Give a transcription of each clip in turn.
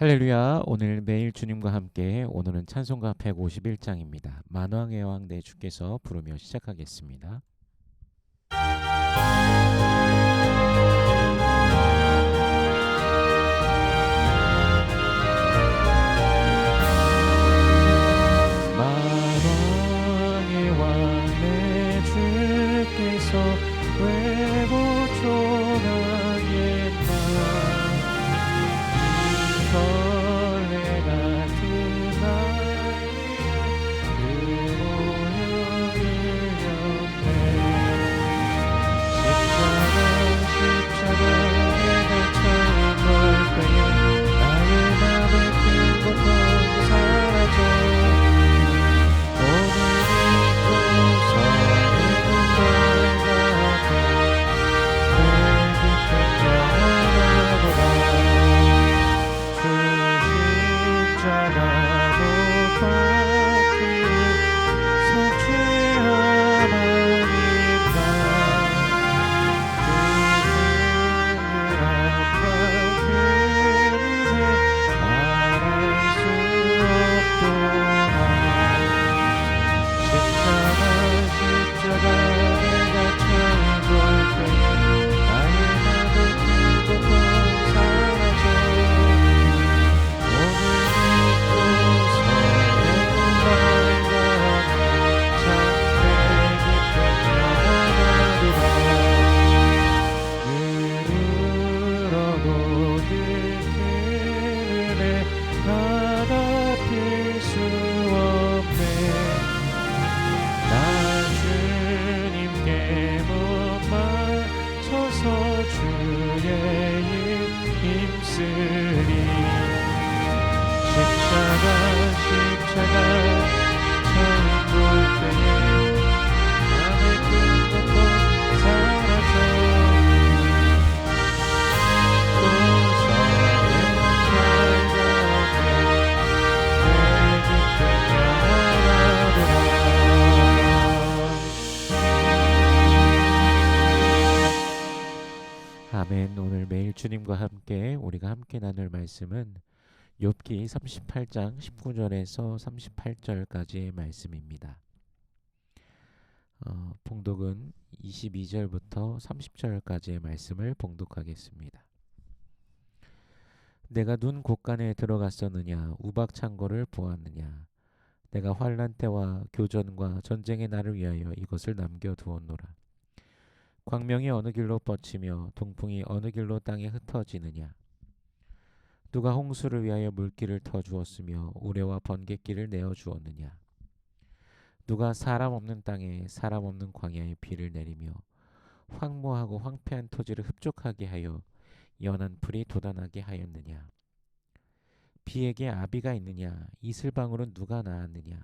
할렐루야. 오늘 매일 주님과 함께 오늘은 찬송가 151장입니다. 만왕의 왕 내 주께서 부르며 시작하겠습니다. 주님과 함께 우리가 함께 나눌 말씀은 욥기 38장 19절에서 38절까지의 말씀입니다. 어, 봉독은 22절부터 30절까지의 말씀을 봉독하겠습니다. 내가 눈 곳간에 들어갔었느냐 우박 창고를 보았느냐 내가 환란 때와 교전과 전쟁의 날을 위하여 이것을 남겨 두었노라 광명이 어느 길로 뻗치며 동풍이 어느 길로 땅에 흩어지느냐? 누가 홍수를 위하여 물길을 터 주었으며 우레와 번갯길을 내어 주었느냐? 누가 사람 없는 땅에 사람 없는 광야에 비를 내리며 황무하고 황폐한 토지를 흡족하게 하여 연한 풀이 돋아나게 하였느냐? 비에게 아비가 있느냐? 이슬방울은 누가 낳았느냐?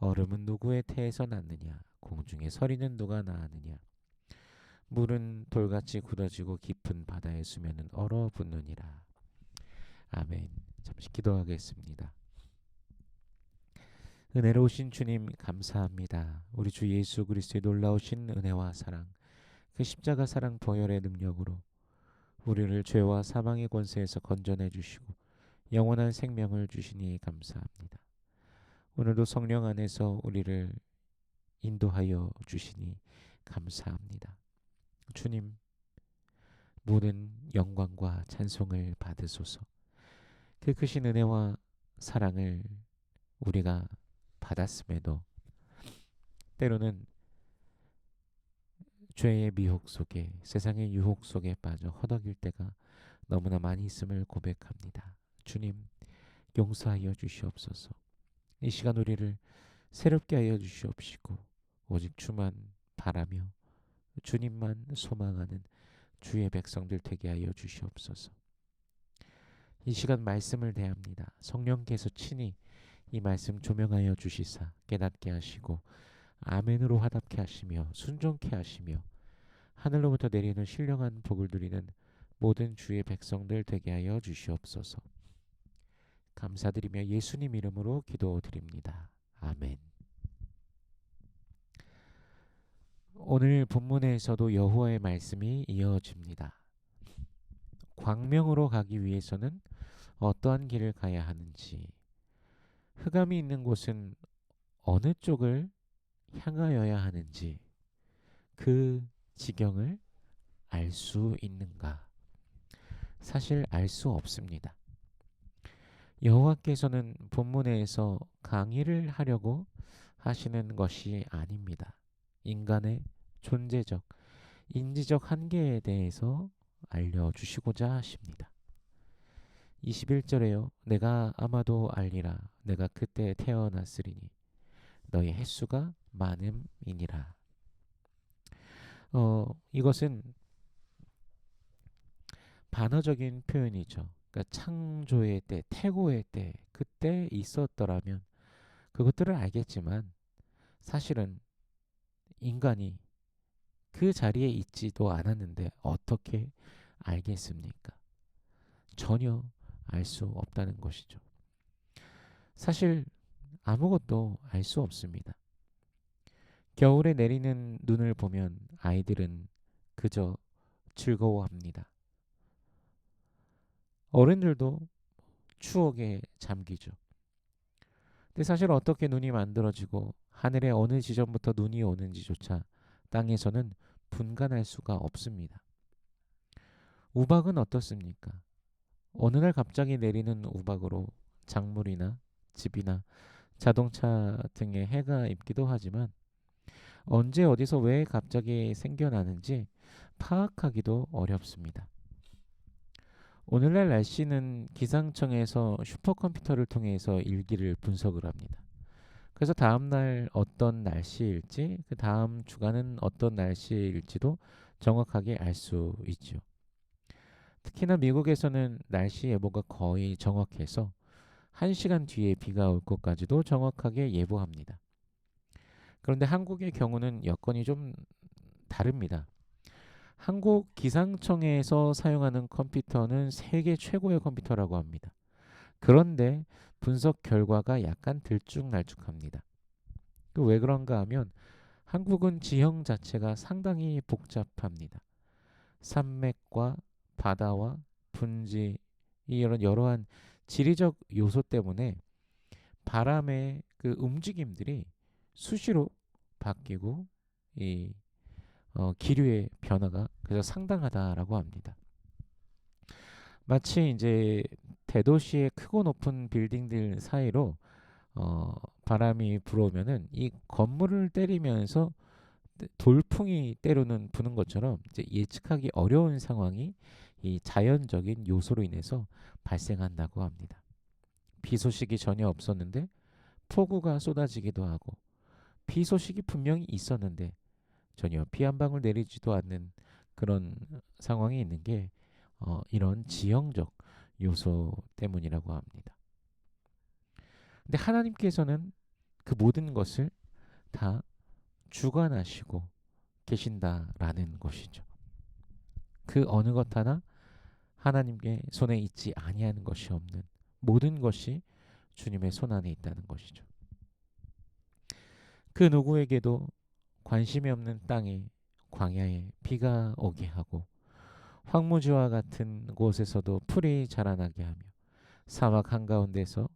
얼음은 누구의 태에서 났느냐? 공중에 서리는 누가 낳았느냐 물은 돌같이 굳어지고 깊은 바다의 수면은 얼어붙느니라 아멘 잠시 기도하겠습니다 은혜로우신 주님 감사합니다 우리 주 예수 그리스도의 놀라우신 은혜와 사랑 그 십자가 사랑 보혈의 능력으로 우리를 죄와 사망의 권세에서 건져내 주시고 영원한 생명을 주시니 감사합니다. 오늘도 성령 안에서 우리를 인도하여 주시니 감사합니다. 주님, 모든 영광과 찬송을 받으소서. 그 크신 은혜와 사랑을 우리가 받았음에도 때로는 죄의 미혹 속에 세상의 유혹 속에 빠져 허덕일 때가 너무나 많이 있음을 고백합니다. 주님 용서하여 주시옵소서. 이 시간 우리를 새롭게 하여 주시옵시고 오직 주만 바라며 주님만 소망하는 주의 백성들 되게 하여 주시옵소서. 이 시간 말씀을 대합니다. 성령께서 친히 이 말씀 조명하여 주시사 깨닫게 하시고 아멘으로 화답케 하시며 순종케 하시며 하늘로부터 내리는 신령한 복을 누리는 모든 주의 백성들 되게 하여 주시옵소서. 감사드리며 예수님 이름으로 기도드립니다. 아멘. 오늘 본문에서도 여호와의 말씀이 이어집니다. 광명으로 가기 위해서는 어떠한 길을 가야 하는지, 흑암이 있는 곳은 어느 쪽을 향하여야 하는지, 그 지경을 알 수 있는가? 사실 알 수 없습니다. 여호와께서는 본문에서 강의를 하려고 하시는 것이 아닙니다. 인간의 존재적, 인지적 한계에 대해서 알려주시고자 하십니다. 21절에요. 내가 아마도 알리라. 내가 그때 태어났으리니 너의 횟수가 많음이니라. 어, 이것은 반어적인 표현이죠. 그러니까 창조의 때, 태고의 때, 그때 있었더라면 그것들을 알겠지만 사실은 인간이 그 자리에 있지도 않았는데 어떻게 알겠습니까? 전혀 알 수 없다는 것이죠. 사실 아무것도 알 수 없습니다. 겨울에 내리는 눈을 보면 아이들은 그저 즐거워합니다. 어른들도 추억에 잠기죠. 근데 사실 어떻게 눈이 만들어지고 하늘의 어느 지점부터 눈이 오는지조차 땅에서는 분간할 수가 없습니다. 우박은 어떻습니까? 어느 날 갑자기 내리는 우박으로 작물이나 집이나 자동차 등에 해가 입기도 하지만 언제 어디서 왜 갑자기 생겨나는지 파악하기도 어렵습니다. 오늘날 날씨는 기상청에서 슈퍼컴퓨터를 통해서 일기를 분석을 합니다. 그래서 다음 날 어떤 날씨일지, 그 다음 주간은 어떤 날씨일지도 정확하게 알 수 있죠. 특히나 미국에서는 날씨 예보가 거의 정확해서 1시간 뒤에 비가 올 것까지도 정확하게 예보합니다. 그런데 한국의 경우는 여건이 좀 다릅니다. 한국 기상청에서 사용하는 컴퓨터는 세계 최고의 컴퓨터라고 합니다. 그런데 분석 결과가 약간 들쭉날쭉합니다. 그 왜 그런가 하면 한국은 지형 자체가 상당히 복잡합니다. 산맥과 바다와 분지 이런 여러한 지리적 요소 때문에 바람의 그 움직임들이 수시로 바뀌고 이 어, 기류의 변화가 그래서 상당하다라고 합니다. 마치 이제 대도시의 크고 높은 빌딩들 사이로 어, 바람이 불어오면은 이 건물을 때리면서 돌풍이 때로는 부는 것처럼 이제 예측하기 어려운 상황이 이 자연적인 요소로 인해서 발생한다고 합니다. 비 소식이 전혀 없었는데 폭우가 쏟아지기도 하고 비 소식이 분명히 있었는데 전혀 비 한 방울 내리지도 않는 그런 상황이 있는 게 어, 이런 지형적 요소 때문이라고 합니다. 근데 하나님께서는 그 모든 것을 다 주관하시고 계신다라는 것이죠. 그 어느 것 하나 하나님께 손에 있지 아니하는 것이 없는 모든 것이 주님의 손 안에 있다는 것이죠. 그 누구에게도 관심이 없는 땅에 광야에 비가 오게 하고 황무지와 같은 곳에서도 풀이 자라나게 하며 사막 한가운데서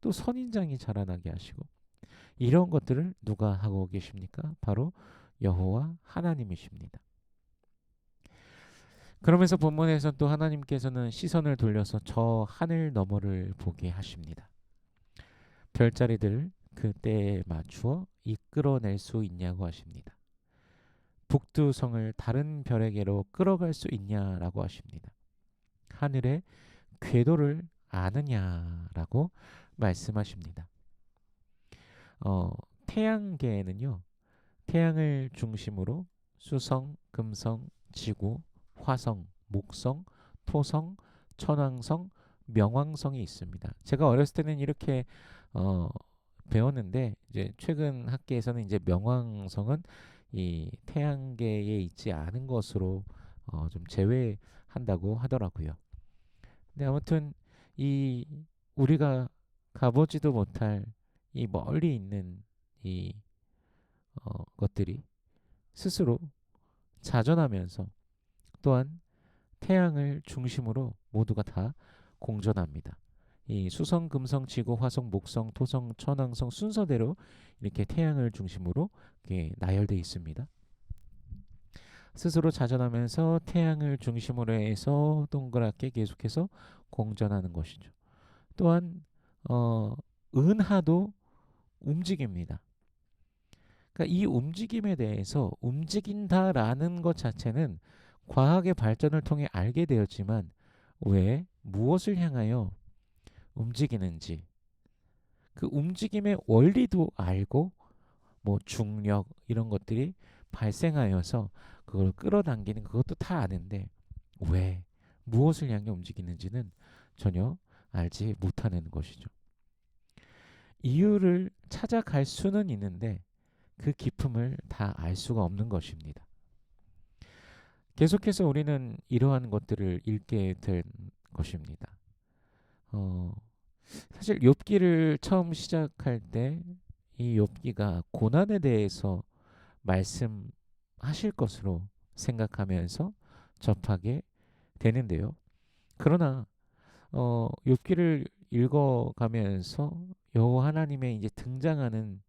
또 선인장이 자라나게 하시고 이런 것들을 누가 하고 계십니까? 바로 여호와 하나님이십니다. 그러면서 본문에서 또 하나님께서는 시선을 돌려서 저 하늘 너머를 보게 하십니다. 별자리들을 그때에 맞추어 이끌어낼 수 있냐고 하십니다. 북두성을 다른 별에게로 끌어갈 수 있냐라고 하십니다. 하늘의 궤도를 아느냐라고 말씀하십니다. 어, 태양계에는요, 태양을 중심으로 수성, 금성, 지구, 화성, 목성, 토성, 천왕성, 명왕성이 있습니다. 제가 어렸을 때는 이렇게 어, 배웠는데 이제 최근 학계에서는 이제 명왕성은 이 태양계에 있지 않은 것으로 어, 좀 제외한다고 하더라고요. 근데 아무튼 이 우리가 가보지도 못할 이 멀리 있는 이 어, 것들이 스스로 자전하면서 또한 태양을 중심으로 모두가 다 공전합니다. 이 수성, 금성, 지구, 화성, 목성, 토성, 천왕성 순서대로 이렇게 태양을 중심으로 이렇게 나열되어 있습니다. 스스로 자전하면서 태양을 중심으로 해서 동그랗게 계속해서 공전하는 것이죠. 또한 어, 은하도 움직입니다. 그러니까 이 움직임에 대해서 움직인다라는 것 자체는 과학의 발전을 통해 알게 되었지만 왜 무엇을 향하여 움직이는지 그 움직임의 원리도 알고 뭐 중력 이런 것들이 발생하여서 그걸 끌어당기는 그것도 다 아는데 왜 무엇을 향해 움직이는지는 전혀 알지 못하는 것이죠. 이유를 찾아갈 수는 있는데 그 깊음을 다 알 수가 없는 것입니다. 계속해서 우리는 이러한 것들을 읽게 된 것입니다. 어, 사실 욥기를 처음 시작할 때 이 욥기가 고난에 대해서 말씀하실 것으로 생각하면서 접하게 되는데요. 그러나 어, 욥기를 읽어 가면서 여호와 하나님의 이제 등장하는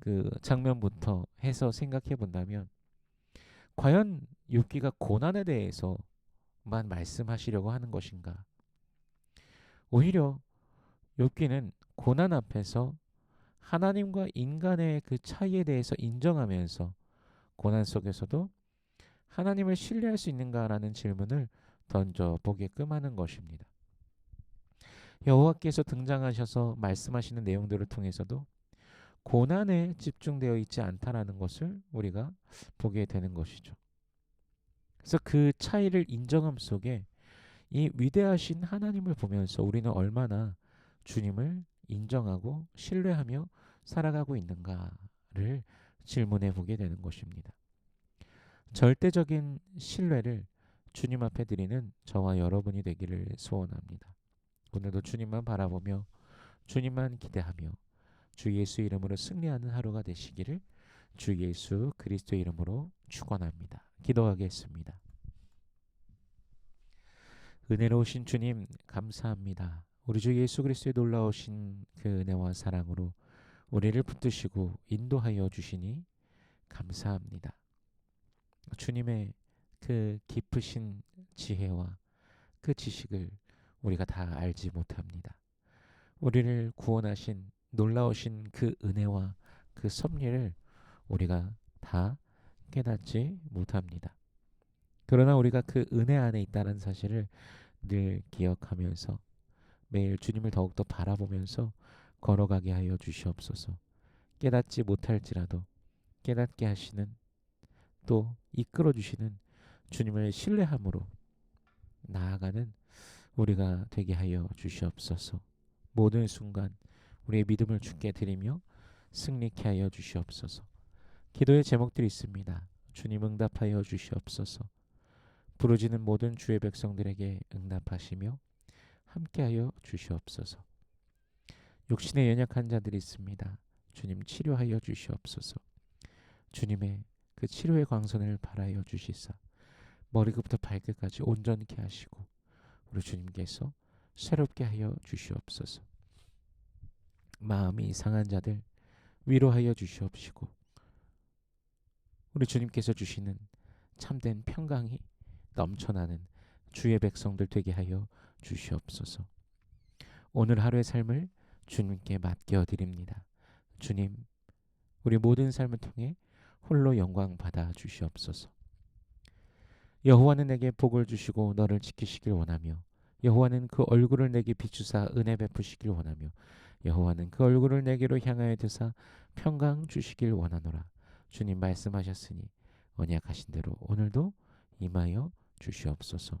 그 장면부터 해서 생각해 본다면 과연 욥기가 고난에 대해서만 말씀하시려고 하는 것인가? 오히려 욥기는 고난 앞에서 하나님과 인간의 그 차이에 대해서 인정하면서 고난 속에서도 하나님을 신뢰할 수 있는가라는 질문을 던져 보게끔 하는 것입니다. 여호와께서 등장하셔서 말씀하시는 내용들을 통해서도 고난에 집중되어 있지 않다라는 것을 우리가 보게 되는 것이죠. 그래서 그 차이를 인정함 속에 이 위대하신 하나님을 보면서 우리는 얼마나 주님을 인정하고 신뢰하며 살아가고 있는가를 질문해 보게 되는 것입니다. 절대적인 신뢰를 주님 앞에 드리는 저와 여러분이 되기를 소원합니다. 오늘도 주님만 바라보며 주님만 기대하며 주 예수 이름으로 승리하는 하루가 되시기를 주 예수 그리스도 이름으로 축원합니다. 기도하겠습니다. 은혜로우신 주님 감사합니다. 우리 주 예수 그리스도의 놀라우신 그 은혜와 사랑으로 우리를 붙드시고 인도하여 주시니 감사합니다. 주님의 그 깊으신 지혜와 그 지식을 우리가 다 알지 못합니다. 우리를 구원하신 놀라우신 그 은혜와 그 섭리를 우리가 다 깨닫지 못합니다. 그러나 우리가 그 은혜 안에 있다는 사실을 늘 기억하면서 매일 주님을 더욱더 바라보면서 걸어가게 하여 주시옵소서. 깨닫지 못할지라도 깨닫게 하시는 또 이끌어 주시는 주님을 신뢰함으로 나아가는 우리가 되게 하여 주시옵소서. 모든 순간 우리의 믿음을 주께 드리며 승리케 하여 주시옵소서. 기도의 제목들이 있습니다. 주님 응답하여 주시옵소서. 부르짖는 모든 주의 백성들에게 응답하시며 함께하여 주시옵소서. 육신에 연약한 자들이 있습니다. 주님 치료하여 주시옵소서. 주님의 그 치료의 광선을 발하여 주시사 머리끝부터 발끝까지 온전케 하시고 우리 주님께서 새롭게 하여 주시옵소서. 마음이 상한 자들 위로하여 주시옵시고 우리 주님께서 주시는 참된 평강이 넘쳐나는 주의 백성들 되게 하여 주시옵소서. 오늘 하루의 삶을 주님께 맡겨 드립니다. 주님, 우리 모든 삶을 통해 홀로 영광 받아 주시옵소서. 여호와는 내게 복을 주시고 너를 지키시길 원하며 여호와는 그 얼굴을 내게 비추사 은혜 베푸시길 원하며 여호와는 그 얼굴을 내게로 향하여 드사 평강 주시길 원하노라. 주님 말씀하셨으니 언약하신 대로 오늘도 임하여 주시옵소서.